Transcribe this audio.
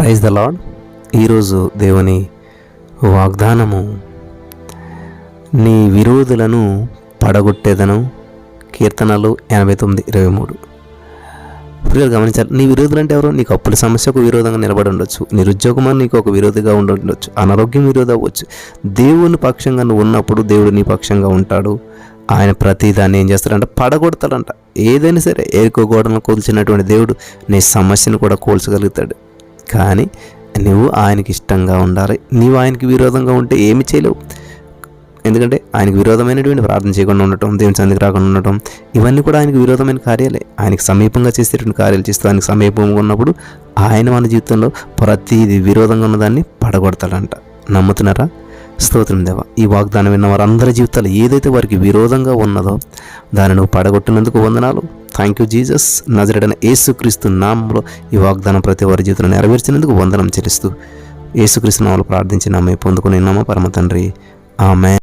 Praise the lord ఈరోజు దేవుని వాగ్దానము నీ విరోధులను పడగొట్టేదను. కీర్తనలు ఎనభై తొమ్మిది ఇరవై మూడు. ప్రియులు గమనించాలి నీ విరోధులు అంటే ఎవరు? నీకు అప్పుల సమస్యకు విరోధంగా నిలబడి ఉండొచ్చు. నిరుద్యోగమని నీకు ఒక విరోధిగా ఉండొచ్చు. అనారోగ్యం విరోధం అవ్వచ్చు. దేవుని పక్షంగా నువ్వు ఉన్నప్పుడు దేవుడు నీ పక్షంగా ఉంటాడు. ఆయన ప్రతి దాన్ని ఏం చేస్తాడంట? పడగొడతాడంట. ఏదైనా సరే ఏరుకో గోడను కూల్చినటువంటి దేవుడు నీ సమస్యను కూడా కూల్చగలుగుతాడు. కానీ నువ్వు ఆయనకి ఇష్టంగా ఉండాలి. నీవు ఆయనకి విరోధంగా ఉంటే ఏమి చేయలేవు. ఎందుకంటే ఆయనకు విరోధమైనటువంటి ప్రార్థన చేయకుండా ఉండటం దేవుని సందికి రాకుండా ఉండటం ఇవన్నీ కూడా ఆయనకు విరోధమైన కార్యాలే. ఆయనకు సమీపంగా చేసేటువంటి కార్యాలు చేస్తూ ఆయనకు సమీపంగా ఉన్నప్పుడు ఆయన మన జీవితంలో ప్రతిది విరోధంగా ఉన్నదాన్ని పడగొడతాడంట. నమ్ముతున్నారా? స్తోత్రం దేవ. ఈ వాగ్దానం విన్న వారందరి జీవితాలు ఏదైతే వారికి విరోధంగా ఉన్నదో దాన్ని నువ్వు పడగొట్టినందుకు వందనాలు. థ్యాంక్ యూ జీజస్ నజరడన యేసుక్రీస్తు నామంలో ఈ వాగ్దానం ప్రతి వారి జీవితంలో నెరవేర్చినందుకు వందనం చెల్లిస్తూ యేసుక్రీస్తు నామలు ప్రార్థించి నమ్మే పొందుకుని నమ్మ పరమ తండ్రి. ఆమె